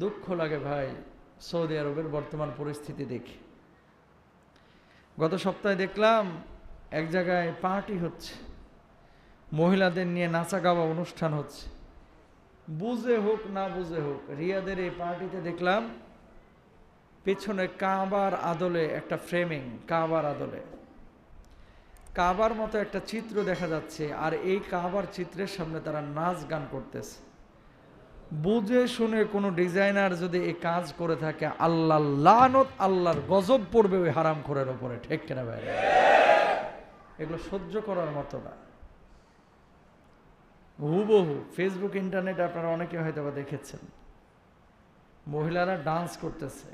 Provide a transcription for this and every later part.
দুঃখ লাগে ভাই সৌদি আরবের বর্তমান পরিস্থিতি দেখি। গত সপ্তাহে দেখলাম এক জায়গায় পার্টি হচ্ছে। মহিলাদের নিয়ে নাচা গাওয়া অনুষ্ঠান হচ্ছে। বুঝে হোক না বুঝে হোক, রিয়াদের এই পার্টিতে দেখলাম পেছনে কাবার আদলে একটা ফ্রেমিং, কাবার আদলে। কাবার মতো একটা চিত্র দেখা যাচ্ছে আর এই কাবার চিত্রের সামনে তারা নাচ গান করতেছে। বুঝে শুনে কোনো ডিজাইনার যদি এই কাজ করে থাকে আল্লাহ লানত, আল্লাহর গজব পড়বে ওই হারাম খোরের ওপরে। ঠিক কেনা ভাই? এগুলো সহ্য করার মতো না। হুবহু ফেসবুক ইন্টারনেট আপনারা অনেকে হয়তো বা দেখেছেন। মহিলারা ডান্স করতেছে,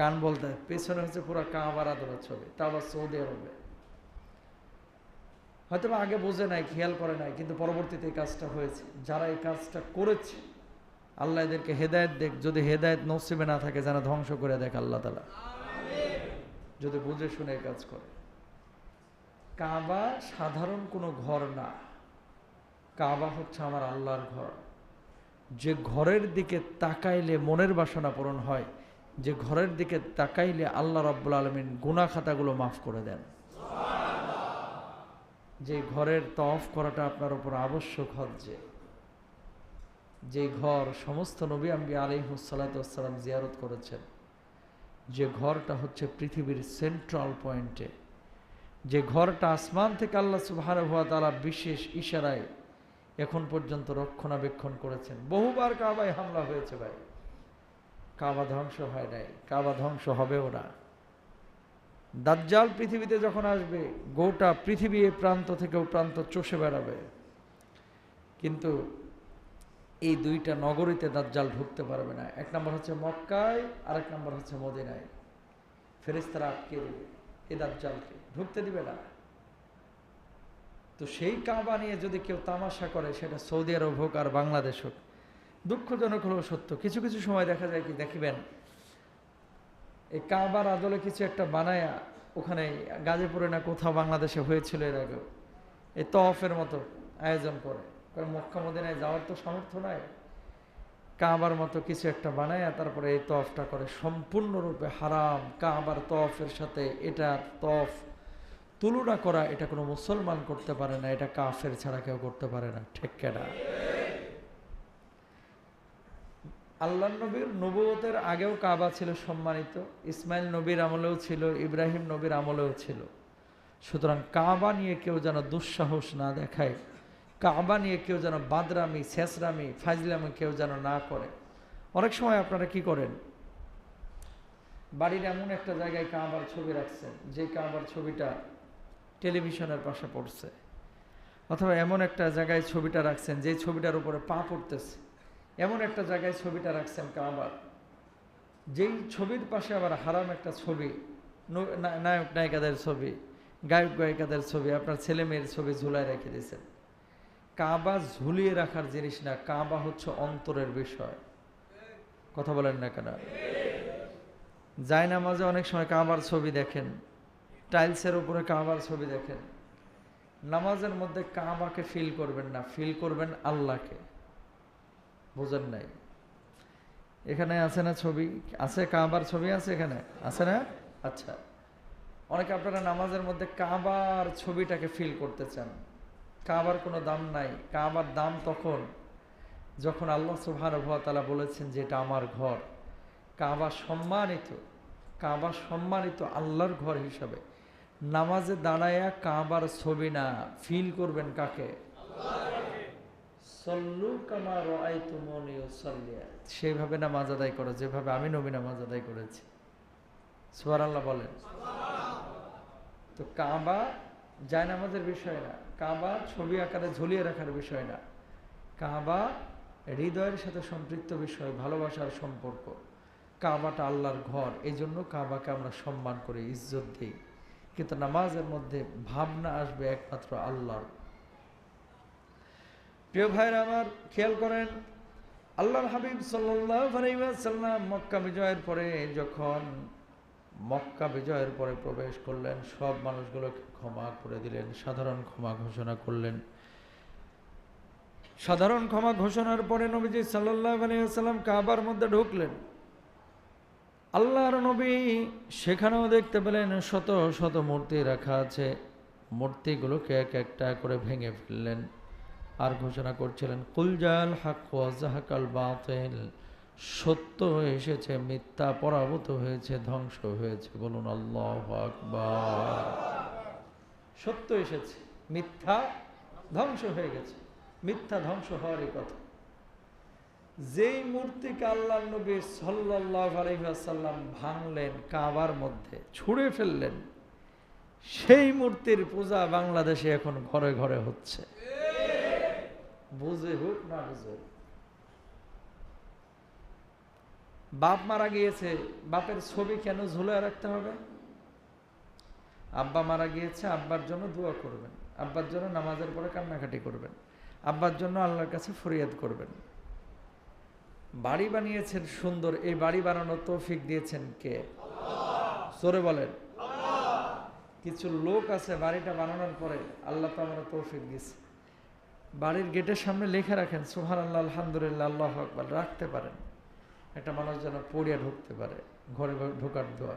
গান বলতে, পেছনে হচ্ছে পুরো কাবার আদরের ছবি তা আবার সৌদি আরবে হয়তো আগে বোঝে নাই, খেয়াল করে নাই, কিন্তু পরবর্তীতে এই কাজটা হয়েছে। যারা এই কাজটা করেছে আল্লাহ এদেরকে হেদায়ত দেখ যদি হেদায়ত নসিবে না থাকে যেন ধ্বংস করে দেখ আল্লাহ তালা যদি বুঝে শুনে কাজ করে। কাবা সাধারণ কোনো ঘর না। কাবা হচ্ছে আমার আল্লাহর ঘর। যে ঘরের দিকে তাকাইলে মনের বাসনা পূরণ হয় যে ঘরের দিকে তাকাইলে আল্লাহ রব্বুল আলমিন গুনা খাতাগুলো মাফ করে দেন। যে ঘরের তফ করাটা আপনার উপর আবশ্যক হচ্ছে যে ঘর সমস্ত নবী আম্বি আলিহুসালাতাম জিয়ারত করেছেন, যে ঘরটা হচ্ছে পৃথিবীর সেন্ট্রাল পয়েন্টে যে ঘরটা আসমান থেকে আল্লাহ সুবাহান হুয়া তালা বিশেষ ইশারায় এখন পর্যন্ত রক্ষণাবেক্ষণ করেছেন। বহুবার কাবায় হামলা হয়েছে ভাই। কাবা ধ্বংস হয় নাই, কাবা ধ্বংস হবেও না। দাজ্জাল পৃথিবীতে যখন আসবে, গোটা পৃথিবী প্রান্ত থেকে প্রান্ত চষে বেড়াবে। কিন্তু এই দুইটা নগরীতে দাজ্জাল ঢুকতে পারবে না। এক নম্বর হচ্ছে মক্কায় আর এক নম্বর হচ্ছে মদিনায়। ফেরেস্তারা আটকে দেবে, এ দাজ্জালকে। ঢুকতে দিবে না। তো সেই কাবা নিয়ে যদি কেউ তামাশা করে, সেটা সৌদি আরব হোক আর বাংলাদেশ হোক, দুঃখজনক হলেও সত্য। কিছু কিছু সময় দেখা যায় কি, দেখিবেন, এই কাবার আদলে কিছু একটা বানায়া, ওখানে গাজীপুরে না কোথাও বাংলাদেশে হয়েছিল এর আগেও। এই তফের মতো আয়োজন করে। কারণ মক্কা মদিনায় যাওয়ার তো সামর্থ্য নাই। কাবার মতো কিছু একটা বানায়া তারপরে এই তফটা করে। সম্পূর্ণরূপে হারাম। কাবার তফের সাথে এটা তফ তুলনা করা, এটা কোনো মুসলমান করতে পারে না, এটা কাফের ছাড়া কেউ করতে পারে না। ঠিক কেনা আল্লাহ নবীর নবুয়তের আগেও কাবা ছিল সম্মানিত। ইসমাইল নবীর আমলেও ছিল, ইব্রাহিম নবীর আমলেও ছিল। সুতরাং কাবা নিয়ে কেউ যেন দুঃসাহস না দেখায়। কাবা নিয়ে কেউ যেন বাদরামি, শেষরামি, ফাজলামি কেউ যেন না করে। অনেক সময় আপনারা কি করেন? বাড়ির এমন একটা জায়গায় কাবার ছবি রাখছেন, যে কাবার ছবিটা টেলিভিশনের পাশে পড়ছে। অথবা এমন একটা জায়গায় ছবিটা রাখছেন, যে ছবিটার উপরে পা পড়তেছে। এমন একটা জায়গায় ছবিটা রাখছেন কাবার যেই ছবির পাশে আবার হারাম একটা ছবি নায়ক নায়িকাদের ছবি গায়ক গায়িকাদের ছবি, আপনার ছেলে মেয়ের ছবি ঝুলায় রেখে দিয়েছেন। কাবা ঝুলিয়ে রাখার জিনিস না, কাবা হচ্ছে অন্তরের বিষয়। কথা বলেন না কেন? যায় নামাজে অনেক সময় কাবার ছবি দেখেন, টাইলসের উপরে কাবার ছবি দেখেন। নামাজের মধ্যে কাবাকে ফিল করবেন না ফিল করবেন আল্লাহকে। বুঝেন নাই? এখানে আছে না ছবি? আছে কাবার ছবি আছে এখানে? আছে না? আচ্ছা। অনেকে আপনারা নামাজের মধ্যে কাবার ছবিটাকে ফিল করতে চান। কাবার কোনো দাম নাই। কাবার দাম তখন যখন আল্লাহ সুবহান তালা বলেছেন যে এটা আমার ঘর কাবা সম্মানিত কাবা সম্মানিত আল্লাহর ঘর হিসাবে। নামাজে দাঁড়ায়া কাবার ছবি না ফিল করবেন কাকে? সেইভাবে নামাজ আদায় করো যেভাবে আমি নবী নামাজ আদায় করেছি। সুয়ার আল্লাহ বলেন। তো কাবা যায় নামাজের বিষয় না, কাবা ছবি আকারে ঝুলিয়ে রাখার বিষয় না। কাবা হৃদয়ের সাথে সম্পৃক্ত বিষয় ভালোবাসার সম্পর্ক। কাবাটা আল্লাহর ঘর এই জন্য কাবাকে আমরা সম্মান করি, ইজ্জত দিই। কিন্তু নামাজের মধ্যে ভাবনা আসবে একমাত্র আল্লাহর। প্রিয় ভাইরা আমার, খেয়াল করেন, আল্লাহর হাবিব সাল্লাম মক্কা বিজয়ের পরে যখন মক্কা বিজয়ের পরে প্রবেশ করলেন, সব মানুষগুলোকে ক্ষমা করে দিলেন, সাধারণ ক্ষমা ঘোষণা করলেন। সাধারণ ক্ষমা ঘোষণার পরে নবীজি আলিয়াল্লাম কাবার মধ্যে ঢুকলেন। আল্লাহর নবী সেখানেও দেখতে পেলেন শত শত মূর্তি রাখা আছে। মূর্তিগুলোকে এক একটা করে ভেঙে ফেললেন। আর ঘোষণা করছিলেন কুলজাল হাক ওয়াজাহাকাল বাতিল। সত্য হয়ে এসেছে, মিথ্যা পরাভূত হয়েছে, ধ্বংস হয়েছে। বলুন, আল্লাহ আকবার। সত্য এসেছে, মিথ্যা ধ্বংস হয়ে গেছে। মিথ্যা ধ্বংস হওয়ারই কথা। যেই মূর্তিকে আল্লাহ নবী সাল্লাহ আলহাসাল্লাম ভাঙলেন কাবার মধ্যে, ছুঁড়ে ফেললেন, সেই মূর্তির পূজা বাংলাদেশে এখন ঘরে ঘরে হচ্ছে। বুঝে হোক না বুঝে হোক। বাপ মারা গিয়েছে, বাপের ছবি কেন ঝুলে রাখতে হবে? আব্বা মারা গিয়েছে, আব্বার জন্য দোয়া করবেন। আব্বার জন্য নামাজের পরে কান্নাকাটি করবেন। আব্বার জন্য আল্লাহর কাছে ফরিয়াদ করবেন। বাড়ি বানিয়েছেন সুন্দর, এই বাড়ি বানানোর তৌফিক দিয়েছেন কে? সরে বলেন। কিছু লোক আছে বাড়িটা বানানোর পরে আল্লাহ তো আমরা তৌফিক দিয়েছে। বাড়ির গেটের সামনে লেখা রাখেন সুহান আল্লাহ আলহামদুলিল্লাহ, আল্লাহ আকবার, রাখতে পারেন। একটা মানুষ যেন পড়িয়া ঢুকতে পারে, ঘরে ঢোকার দোয়া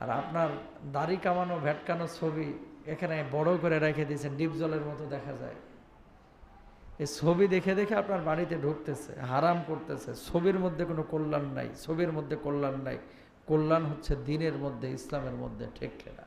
আর আপনার দাড়ি কামানো ভ্যাটকানো ছবি এখানে বড় করে রেখে দিয়েছেন, ডিপ জলের মতো দেখা যায়। এই ছবি দেখে দেখে আপনার বাড়িতে ঢুকতেছে, হারাম করতেছে, ছবির মধ্যে কোনো কল্যাণ নাই, ছবির মধ্যে কল্যাণ নাই। কল্যাণ হচ্ছে দিনের মধ্যে, ইসলামের মধ্যে, ঠিক না